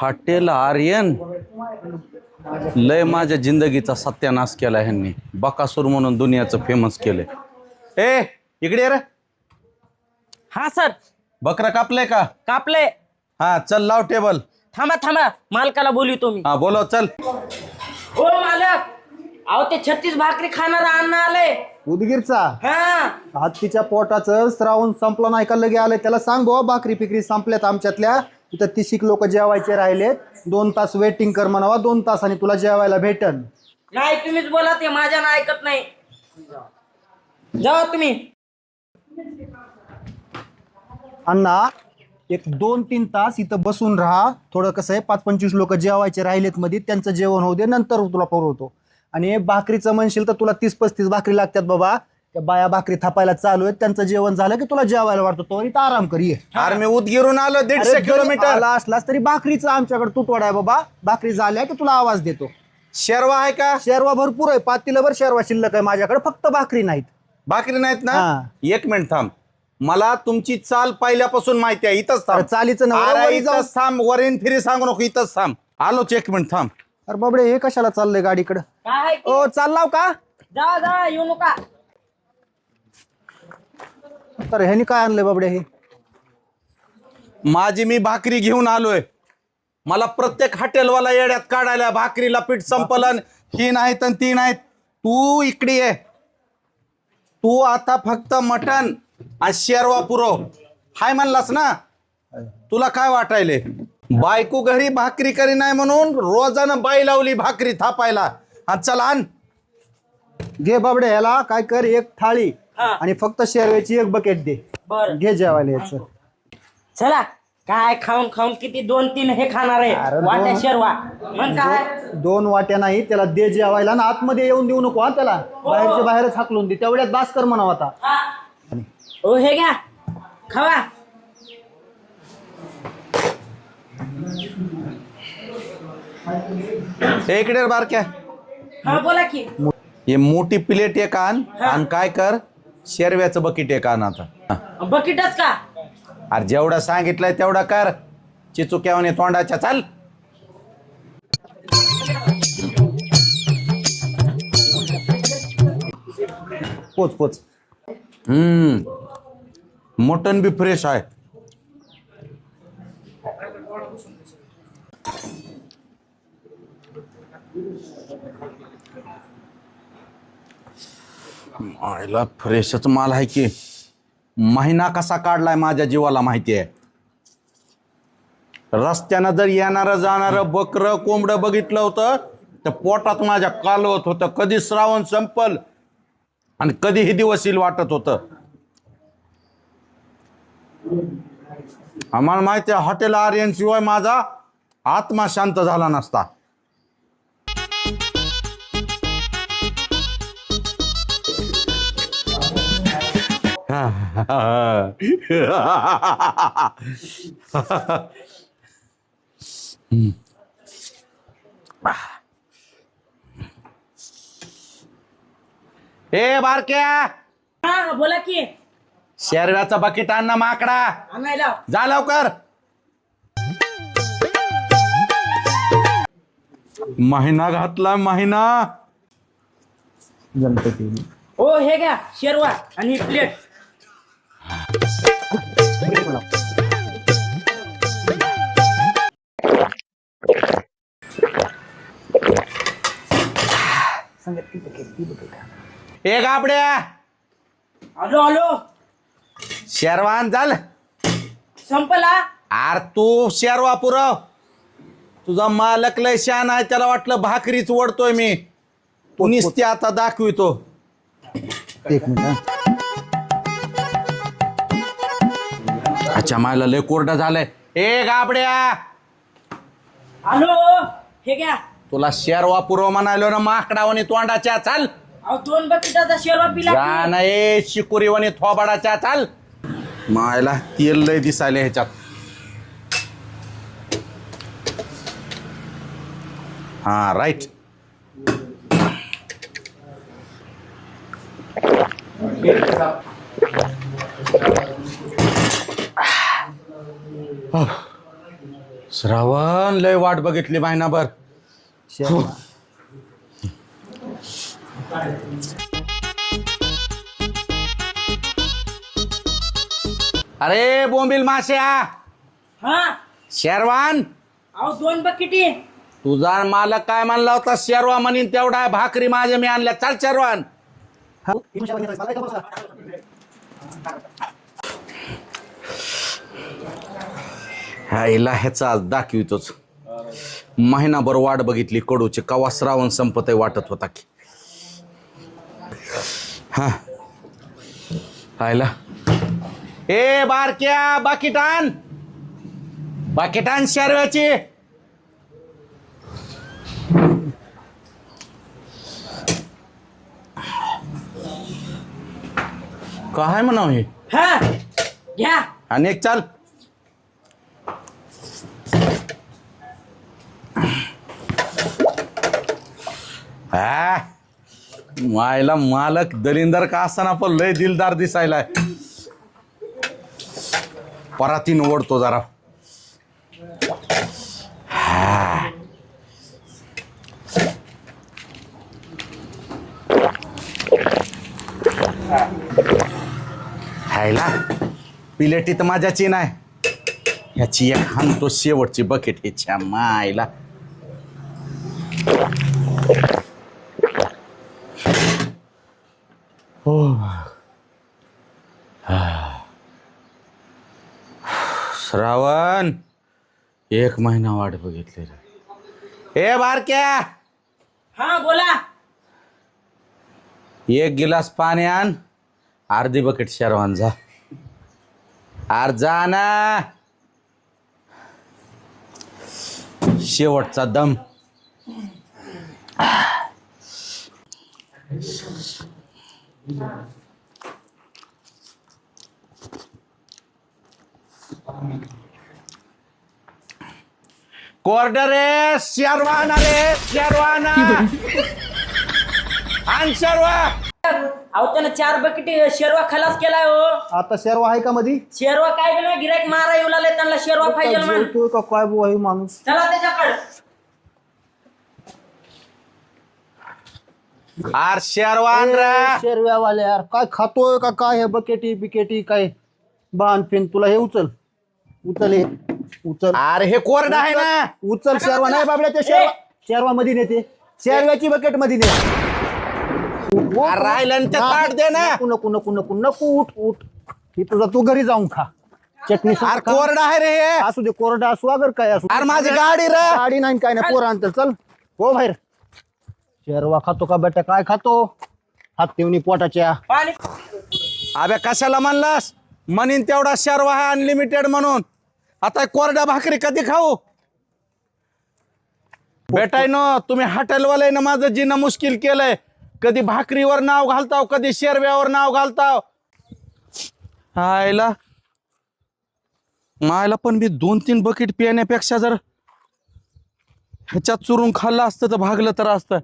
Hotel Aryan. लय माझ्या जिंदगीचा सत्यानाश केला ह्यांनी. बकासूर म्हणून दुनियाचं फेमस केलंय. ए इकडे ये रे. हा सर. बकरा कापलंय का? कापले हा चल लाव टेबल थांबा थांबा. मालकाला बोलू मी हा बोलो चल. हो मालक. अहो ते छत्तीस भाकरी खाणार अन्न आले. उदगीरचा? हा. हत्तीच्या पोटाचं श्रावण संपलं नाही का? लगे आलंय. त्याला सांग बुवा भाकरी पिकरी संपल्यात आमच्यातल्या. इथं तिशिक लोक जेवायचे राहिलेत. दोन तास वेटिंग कर म्हणावा दोन तासांनी तुला जेवायला भेटन. नाही तुम्हीच बोला ते माझ्या ना ऐकत नाही. जावा तुम्ही. अण्णा एक दोन तीन तास इथं बसून राहा. थोडं कसं आहे पाच पंचवीस लोक जेवायचे राहिलेत मध्ये त्यांचं जेवण होऊ दे नंतर तुला पुरवतो. आणि भाकरीचं म्हणशील तर तुला तीस पस्तीस भाकरी लागतात बाबा. त्या बाया भाकरी थापायला चालू आहेत त्यांचं जेवण झालं की तुला जेवायला वाटतो तो इथं आराम कर ये. अरे मी उदगीरून आलो अरे दीडशे जरी किलोमीटर. आला असलास तरी भाकरीचा आमच्याकडे तुटवडा आहे बाबा. भाकरी झाल्या की तुला आवाज देतो. शेरवा आहे का? शेरवा भरपूर आहे पातीलभर शेरवा शिल्लक आहे माझ्याकडे फक्त भाकरी नाहीत. भाकरी नाहीत ना? हा. एक मिनिट थांब. मला तुमची चाल पहिल्यापासून माहिती आहे इथंच थांब. अरे चालीचं नवरं अरे वरी जाऊ. इथंच थांब वरीन फिरी सांगू नको इथंच थांब. आलोच एक मिनिट थांब. अरे बाबडे हे कशाला चाललंय गाडीकडे? काय आहे ते? ओ चाललाव का? जा जा येऊ नका. तर ह्यानी काय आणलंय बाबडे हे? माझी मी भाकरी घेऊन आलोय. मला प्रत्येक हॉटेलवाला येड्यात काढायला भाकरीला पीठ संपलन ही नाहीत आणि ती नाहीत. तू इकडे ये. तू आता फक्त मटण आणि शेरवा पुरव हाय म्हणलास ना? तुला काय वाटायले? बायको घरी भाकरी करी नाही म्हणून रोजानं बाई लावली भाकरी थापायला. हा चल आण. घे बाबडे ह्याला काय कर एक थाळी. आणि फक्त शेरव्याची एक बकेट दे. बर. घे जेवायला याचं. चला काय खाऊन खाऊन किती दोन तीन हे खाणार आहे. वाट्या दोन- शेरवा. मग काय? दोन वाट्या नाही त्याला दे जेवायला ना आतमध्ये येऊन देऊ नको हा त्याला. बाहेरच्या बाहेरच हाकलून दे. तेवढ्यात बास कर म्हणावं आता. हा. ओ हे घ्या. खावा. हे इकडे रे बारक्या. हा बोला की. हे मोठी प्लेट एक आण आणि काय कर शेरव्याचं बकेट एक आण आता. हा. बकेटच का? अरे जेवढं सांगितलंय तेवढं कर. चिचुक्यावाने तोंडाच्या चाल. पोच पोच. हम्म. मटन बी फ्रेश आहे. आयला फ्रेशच माल आहे की. महिना कसा काढलाय माझ्या जीवाला माहिती आहे. रस्त्यानं जर येणारं जाणारं बकरं कोंबडं बघितलं होतं तर पोटात माझ्या कालवत होतं. कधी श्रावण संपल आणि कधी हे दिवस येईल वाटत होतं. आम्हाला माहिती आहे हॉटेल आर्यन शिवाय माझा आत्मा शांत झाला नसता. ए बारक्या! हा बोला की. शेरव्याचा बकेट आण ना माकडा. आणायला जा लवकर. महिना घातला महिना. गणपती ओ हे घ्या शेरवा आणि प्लेट. ए गाबड्या. आलो आलो. शेरवान झाल संपला? आर तू शेरवा पुरव तुझा मालक लय शान आहे त्याला वाटलं भाकरीच ओढतोय मी. तू निसते आता दाखवितो. एक मिनिट अच्छा मला लय कोरडं झालंय. ए गाबड्या! आलो हे घ्या. तुला शेरवा पुरव म्हणालो ना माकडावणी तोंडाच्या चाल. अहो दोन बकेटाचा शेरवा पिला जा की. थोबाडाच्या चाल. मायला तेल लय दिसायला ह्याच्यात. हा राईट. श्रावण लय वाट बघितली महिनाभर. शेरवा अरे बोंबील माश्या. हा? शेरवान. अहो दोन बकेटी. तुझा मालक काय म्हणला होता? शेरवा म्हणीन तेवढा भाकरी माझ्या मी आणल्या. चाल शेरवान. हा? आईला ह्याचा आज दाखवितोच. महिनाभर वाट बघितली कडूची कवा श्रावण संपत वाटत होता की. हा. आईला ए बारक्या बाकीटान! बाकीटान शेरव्याची काय म्हणावं हे? हा घ्या. आणि एक चाल. हा? मायला मालक दलिंदर का असताना पण लय दिलदार दिसायला परातीन ओढतो जरा. हा. हायला पिलेटी तर माझ्याची नाही. ह्याची एक हाणतो शेवटची बकेट ह्याच्या मायला. श्रावण. एक महिना वाट बघितली रे. ए बारक्या. हा बोला. एक गिलास पाणी आण. अर्धी बकेट शेरवान जा. आर जा ना. शेवटचा दम. कोर्डर शेरवान आले शेरवान आण शेरवा अहो त्यानं चार बकेटी शेरवा खलास केलाय हो. आता शेरवा आहे का मधी? शेरवा काय गेलं गिरायक मारा येऊ लागले त्यांना शेरवा पाहिजे म्हण जेवतोय का? काय बुवा हे माणूस? चला त्याच्याकडे. आर शेरवान रा शेरव्यावाले यार काय खातोय का काय हे बकेटी बिकेटी काय? बाण पेन तुला हे उचल. उचल हे. उचल. अरे हे कोरडा आहे ना. उचल शेरवा. नाही बाबड्या ते शेरवा. शेरवा मध्ये नेते. शेरव्याची बकेटमध्ये ने अरे राहिलं आणि ते ताट दे ना. नको नको नको नको नको उठ उठ. ही तुझा तू घरी जाऊन खा. चटणी सोबत अरे खा. कोरडा आहे रे हे. असू दे कोरडा असू अगर काय असू. अरे माझी गाडी रे. गाडी नाही काय नाही पोर आणतं चल. हो बाहेर. शेरवा खातो का बेटा? काय खातो? हात तेवणी पोटाच्या. पाणी. अबे कशाला म्हणलास? म्हणीन तेवढा शेरवा आहे अनलिमिटेड म्हणून. आता कोरड्या भाकरी कधी खाऊ? बेटाय न तुम्ही हॉटेलवाले ना माझं जिनं मुश्किल केलंय. कधी भाकरीवर नाव घालताव कधी शेरव्यावर नाव घालताव. आयला मायला पण मी दोन तीन बकेट पिण्यापेक्षा जर ह्याच्यात चुरून खाल्लं असतं तर भागलं तर असतं.